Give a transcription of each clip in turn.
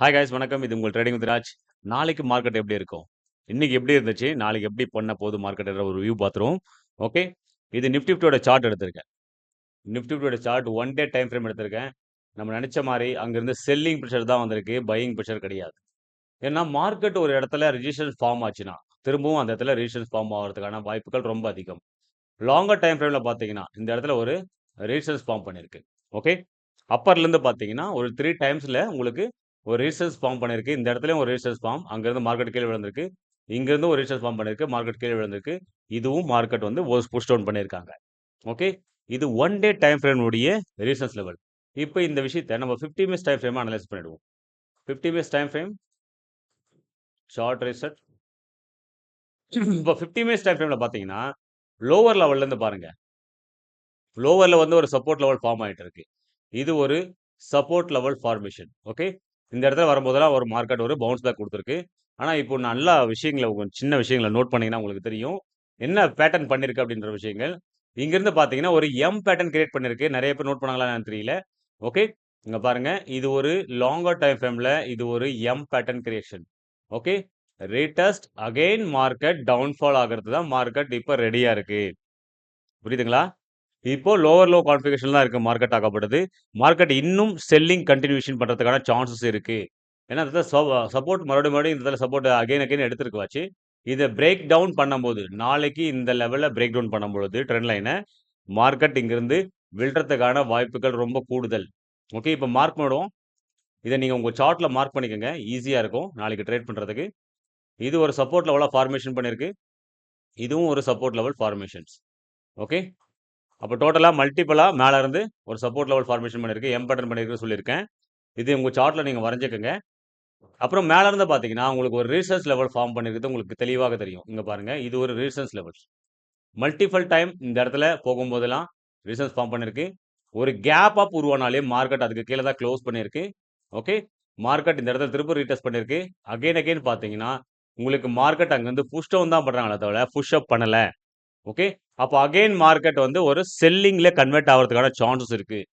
Hi guys வணக்கம். இது உங்கள் ட்ரேடிங் வித்ராஜ் நாளைக்கு மார்க்கெட் எப்படி இருக்கும்? இன்னைக்கு எப்படி இருந்துச்சு? நாளைக்கு எப்படி பண்ண போதும் மார்க்கெட்ற ஒரு வியூ பார்த்துருவோம். ஓகே. இது நிஃப்டிஃப்டியோட சார்ட் எடுத்திருக்கேன். நிஃப்டிஃப்டியோட chart one day time frame எடுத்திருக்கேன். நம்ம நினச்ச மாதிரி அங்கேருந்து செல்லிங் ப்ரெஷர் தான் வந்திருக்கு. பையிங் ப்ரெஷர் கிடையாது. ஏன்னா மார்க்கெட் ஒரு இடத்துல ரிஜிஸ்ட்ரன்ஸ் ஃபார்ம் ஆச்சுன்னா, திரும்பவும் அந்த இடத்துல ரெசிஸ்டன்ஸ் ஃபார்ம் ஆகிறதுக்கான வாய்ப்புகள் ரொம்ப அதிகம். லாங்கர் டைம் ஃப்ரேமில் பார்த்தீங்கன்னா, இந்த இடத்துல ஒரு ரெசிஸ்டன்ஸ் ஃபார்ம் பண்ணியிருக்கு. ஓகே. அப்பர்லேருந்து பார்த்தீங்கன்னா, ஒரு த்ரீ டைம்ஸில் உங்களுக்கு ஒரு ரிஜிஸ்டர்ஸ் ஃபார்ம் பண்ணியிருக்கு. இந்த இடத்துலையும் ஒரு ரிஜிஸ்டர்ஸ் ஃபார்ம். அங்கேருந்து மார்க்கெட் கீழே விழுந்திருக்கு. இங்கேருந்து ஒரு ரிஜிஸ்டர்ஸ் ஃபார்ம் பண்ணியிருக்கு. மார்க்கெட் கீழே விழுந்திருக்கு. இதுவும் மார்க்கெட் வந்து ஒரு புஷ் டவுன் பண்ணியிருக்காங்க. ஓகே. இது ஒன் டே டைம் ஃப்ரேமுடைய ரீசன்ஸ் லெவல். இப்போ இந்த விஷயத்த நம்ம 50 மினிட்ஸ் டைம் ஃப்ரேம் அனலைஸ் பண்ணிடுவோம். 50 minutes time frame. Short result இப்போ ஃபிஃப்டி மினிட்ஸ் டைம் ஃப்ரேமில் பார்த்தீங்கன்னா, லோவர் லெவல்லேருந்து பாருங்கள் லோவரில் வந்து ஒரு சப்போர்ட் லெவல் ஃபார்ம் ஆயிட்டு இருக்கு. இது ஒரு சப்போர்ட் லெவல் ஃபார்மேஷன். ஓகே. இந்த இடத்துல வரும்போதெல்லாம் ஒரு மார்க்கெட் ஒரு பவுன்ஸ் பேக் கொடுத்துருக்கு ஆனால் இப்போ நல்லா விஷயங்களை கொஞ்சம் சின்ன விஷயங்களை நோட் பண்ணிங்கன்னா உங்களுக்கு தெரியும். என்ன பேட்டர்ன் பண்ணியிருக்கு அப்படின்ற விஷயங்கள். இங்கேருந்து பார்த்தீங்கன்னா, ஒரு எம் பேட்டர்ன் கிரியேட் பண்ணியிருக்கு. நிறைய பேர் நோட் பண்ணாங்களான்னு தெரியல. ஓகே. இங்கே பாருங்கள் இது ஒரு லாங்கர் டைம் ஃப்ரேம்ல இது ஒரு M pattern creation. Okay. Retest again market downfall ஆகிறது தான் மார்க்கெட் இப்போ ரெடியாக இருக்குது புரியுதுங்களா? இப்போ லோவர் லோ கான்ஃபிகேஷன் தான் இருக்குது மார்க்கெட் ஆகப்படுது. மார்க்கெட் இன்னும் செல்லிங் கண்டினியூஷன் பண்ணுறதுக்கான சான்சஸ் இருக்குது ஏன்னா, இந்த சப்போர்ட் மறுபடியும் மறுபடியும் இந்த இடத்துல சப்போர்ட் அகைன் அகைன் எடுத்துருக்குவாச்சு இதை பிரேக் டவுன் பண்ணும்போது, நாளைக்கு இந்த லெவலில் பிரேக் டவுன் பண்ணும்பொழுது ட்ரெண்ட் லைனை மார்க்கெட் இங்கேருந்து விழுறதுக்கான வாய்ப்புகள் ரொம்ப கூடுதல். ஓகே. இப்போ மார்க் பண்ணுவோம். இதை நீங்கள் உங்கள் சார்ட்டில் மார்க் பண்ணிக்கங்க. ஈஸியாக இருக்கும். நாளைக்கு ட்ரேட் பண்ணுறதுக்கு இது ஒரு சப்போர்ட் லெவலாக ஃபார்மேஷன் பண்ணியிருக்கு. இதுவும் ஒரு சப்போர்ட் லெவல் ஃபார்மேஷன்ஸ். ஓகே. அப்போ டோட்டலாக மல்டிப்பலாக மேலே இருந்து ஒரு சப்போர்ட் லெவல் ஃபார்மேஷன் பண்ணியிருக்கு. எம் பேட்டர்ன் சொல்லியிருக்கேன். இது உங்கள் சார்ட்டில் நீங்கள் வரைஞ்சிக்கோங்க அப்புறம் மேலே இருந்து பார்த்தீங்கன்னா, உங்களுக்கு ஒரு ரீசன்ஸ் லெவல் ஃபார்ம் பண்ணியிருக்கிறது உங்களுக்கு தெளிவாக தெரியும். இங்கே பாருங்கள் இது ஒரு ரீசன்ஸ் லெவல். மல்டிபிள் டைம் இந்த இடத்துல போகும்போதெல்லாம் ரீசன்ஸ் ஃபார்ம் பண்ணியிருக்கு. ஒரு கேப் அப் உருவானாலே மார்க்கெட் அதுக்கு கீழே தான் க்ளோஸ் பண்ணியிருக்கு. ஓகே. மார்க்கெட் இந்த இடத்துல திரும்ப ரீடெஸ்ட் பண்ணியிருக்கு. அகைன் அகைன் பார்த்தீங்கன்னா, உங்களுக்கு மார்க்கெட் அங்கேருந்து புஷ்டவுன் தான் பண்ணுறாங்களே தவிர, புஷ் அப் பண்ணலை ஓகே. அப்போ அகைன் மார்க்கெட் வந்து ஒரு செல்லிங்கில் கன்வெர்ட் ஆகிறதுக்கான சான்சஸ் இருக்குது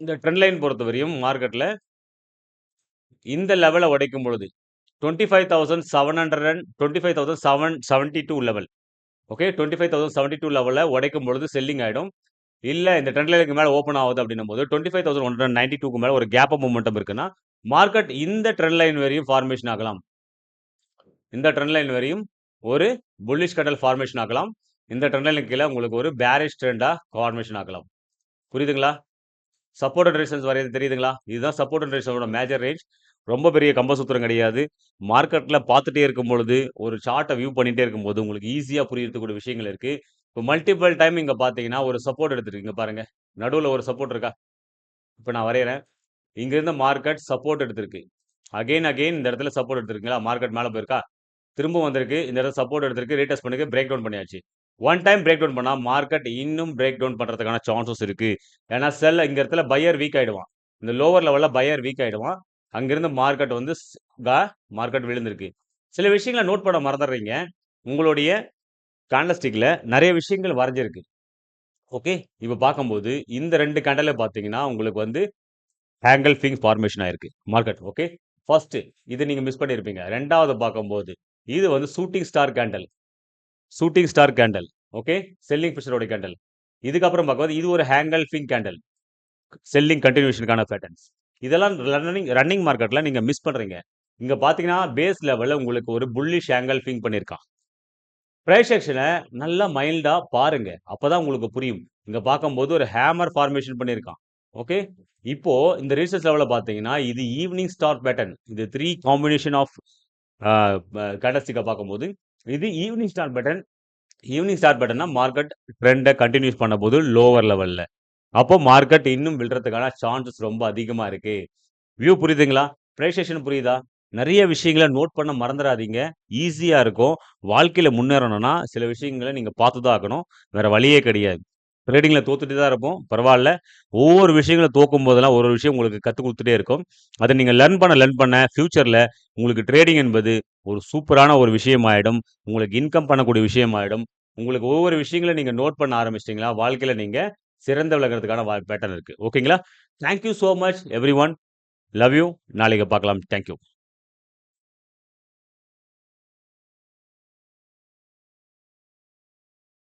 இந்த ட்ரெண்ட் லைன் பொறுத்தவரையும் மார்க்கெட்டில் இந்த லெவலை உடைக்கும் பொழுது 25,700 25,772 level. Okay. Twenty five thousand seventy two லெவலில் உடைக்கும் பொழுது செல்லிங் ஆகிடும் இல்லை இந்த ட்ரெண்ட் லைனுக்கு மேலே ஓப்பன் ஆவுது அப்படின்னும்போது 25,192க்கு மேல ஒரு கேப் மூமெண்டம் இருக்குன்னா, மார்க்கெட் இந்த ட்ரெண்ட் லைன் வரையும் ஃபார்மேஷன் ஆகலாம். இந்த ட்ரெண்ட் லைன் வரையும் ஒரு புல்லிஷ் கடல் ஃபார்மேஷன் ஆகலாம். இந்த ட்ரெண்ட் கீழே உங்களுக்கு ஒரு பேரிஷ் ட்ரெண்டாக ஃபார்மேஷன் ஆகலாம். புரியுதுங்களா? சப்போர்ட் அண்ட் வரையது தெரியுதுங்களா? இதுதான் சப்போர்ட் அண்ட் மேஜர் ரேஞ்ச். ரொம்ப பெரிய கம்பசூத்திரம் கிடையாது. மார்க்கெட்டில் பார்த்துட்டே இருக்கும் பொழுது, ஒரு சார்ட்டை வியூ பண்ணிகிட்டே இருக்கும்போது, உங்களுக்கு ஈஸியாக புரியறதுக்கூடிய விஷயங்கள் இருக்குது இப்போ மல்டிபிள் டைம் இங்கே பார்த்தீங்கன்னா, ஒரு சப்போர்ட் எடுத்துருக்கீங்க பாருங்கள் நடுவில் ஒரு சப்போர்ட் இருக்கா? இப்போ நான் வரைகிறேன் இங்கேருந்து மார்க்கெட் சப்போர்ட் எடுத்திருக்கு. அகைன் அகைன் இந்த இடத்துல சப்போர்ட் எடுத்துருக்கீங்களா மார்க்கெட் மேலே போயிருக்கா? திரும்ப வந்திருக்கு. இந்த இடத்துல சப்போர்ட் எடுத்திருக்கு. ரீடெஸ்ட் பண்ணிருக்கு. பிரேக் டவுன் பண்ணியாச்சு. ஒன் டைம் பிரேக் டவுன் பண்ணால் மார்க்கெட் இன்னும் பிரேக் டவுன் பண்ணுறதுக்கான சான்சஸ் இருக்குது ஏன்னா, செல் இங்கே இடத்துல பையர் வீக் ஆகிடுவான் இந்த லோவர் லெவலில் பையர் வீக் ஆகிடுவான் அங்கேருந்து மார்க்கெட் வந்து மார்க்கெட் விழுந்திருக்கு. சில விஷயங்களை நோட் பண்ண மறந்துடுறீங்க. உங்களுடைய கேண்டல்ஸ்டிக்ல நிறைய விஷயங்கள் வரைஞ்சிருக்கு. ஓகே. இப்போ பார்க்கும்போது இந்த 2 கேண்டல்ல பார்த்தீங்கன்னா, உங்களுக்கு வந்து ஆங்கிள் ஃபிங் ஃபார்மேஷன் ஆயிருக்கு. மார்க்கெட். ஓகே. ஃபர்ஸ்ட் இதை நீங்கள் மிஸ் பண்ணியிருப்பீங்க. ரெண்டாவது பார்க்கும்போது, இது வந்து shooting star candle. Shooting star candle. Okay. Selling ஃபிஷரோட candle. இதுக்கப்புறம் பார்க்கும்போது, இது ஒரு ஹேங்கல் ஃபிங் கேண்டல். செல்லிங் கண்டினியூஷனுக்கான பேட்டர்ன்ஸ். இதெல்லாம் ரன்னிங் ரன்னிங் மார்க்கெட்ல நீங்க மிஸ் பண்ணுறீங்க இங்கே பார்த்தீங்கன்னா, பேஸ் லெவலில் உங்களுக்கு ஒரு புல்லிஷ் ஹேங்கல் ஃபிங் பண்ணியிருக்கான். ப்ரைஸ் செக்ஷனை நல்லா மைல்டா பாருங்க. அப்பதான் உங்களுக்கு புரியும். இங்கே பார்க்கும்போது ஒரு ஹேமர் ஃபார்மேஷன் பண்ணியிருக்கான். ஓகே. இப்போ இந்த ரீசர்ச் லெவலில் பார்த்தீங்கன்னா, இது ஈவினிங் ஸ்டார் பேட்டர்ன். இது த்ரீ காம்பினேஷன் ஆஃப் அ பார்க்கும்போது, இது evening star pattern evening star பேட்டர்ன்னா market ட்ரெண்டை கண்டினியூஸ் பண்ண பண்ணும்போது லோவர் லெவலில் அப்போ மார்க்கெட் இன்னும் விழுறதுக்கான சான்சஸ் ரொம்ப அதிகமாக இருக்கு. வியூ புரியுதுங்களா? ப்ரேஷேஷன் புரியுதா? நிறைய விஷயங்களை நோட் பண்ண மறந்துடாதீங்க ஈஸியாக இருக்கும். வாழ்க்கையில் முன்னேறணும்னா, சில விஷயங்கள நீங்கள் பார்த்து தான் ஆகணும். வேறு வழியே கிடையாது. ட்ரேடிங்கில் தோத்துட்டு தான் இருப்போம். பரவாயில்ல ஒவ்வொரு விஷயங்களும் தோக்கும்போதெல்லாம் ஒரு ஒரு விஷயம் உங்களுக்கு கற்றுக் கொடுத்துட்டே இருக்கும். அதை நீங்கள் லர்ன் பண்ண லர்ன் பண்ண ஃப்யூச்சரில் உங்களுக்கு ட்ரேடிங் என்பது ஒரு சூப்பரான ஒரு விஷயமாயிடும். உங்களுக்கு இன்கம் பண்ணக்கூடிய விஷயமாயிடும். உங்களுக்கு ஒவ்வொரு விஷயங்களும் நீங்கள் நோட் பண்ண ஆரம்பிச்சிட்டீங்களா, வாழ்க்கையில் நீங்கள் சிறந்த விளங்குறதுக்கான வா பேட்டர்ன் இருக்குது ஓகேங்களா? Thank you much much everyone. Love you. நாளைக்கு பார்க்கலாம். Thank you.